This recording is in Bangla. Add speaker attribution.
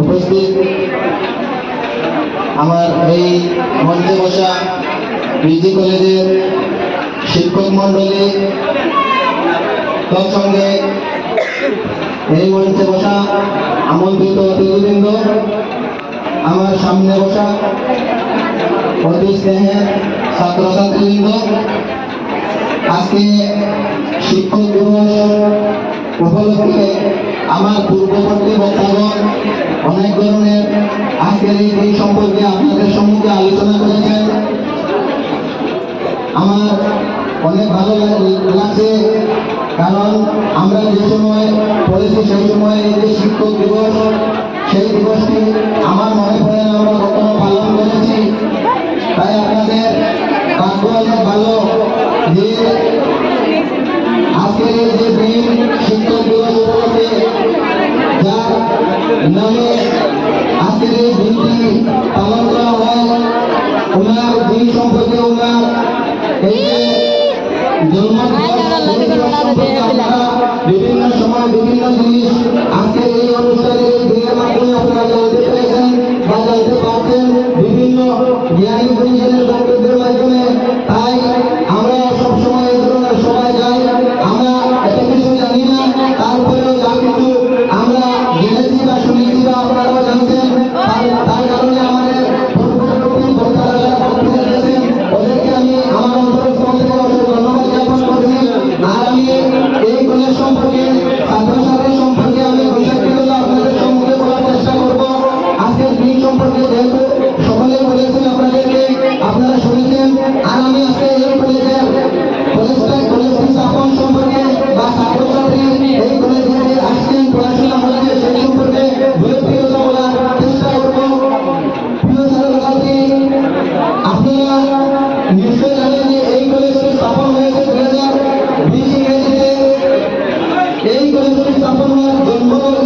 Speaker 1: উপস্থিত আমার এই মধ্যে বসা বিজি কলেজের শিক্ষক মন্ডলী তার সঙ্গে এই মঞ্চে বসা আমন্ত্রিত অতিথিবৃন্দ আমার সামনে বসা অতি স্নেহের ছাত্রছাত্রীবৃন্দ, আজকে শিক্ষক দিবস উপলক্ষে আমার পূর্ববর্তী বক্তাগণ অনেক ধরনের আজকের এই দিন সম্পর্কে আপনাদের সম্মুখে আলোচনা করেছেন। আমার অনেক ভালো লাগছে, কারণ আমরা যে সময় পড়েছি সেই সময় এই যে শিক্ষক দিবস, সেই দিবসটি আমার মনে পড়ে আমরা কখনো পালন করেছি। তাই আপনাদের ভাগ্য অনেক ভালো। এই পরিস্থিতি সম্পূর্ণ জন্ম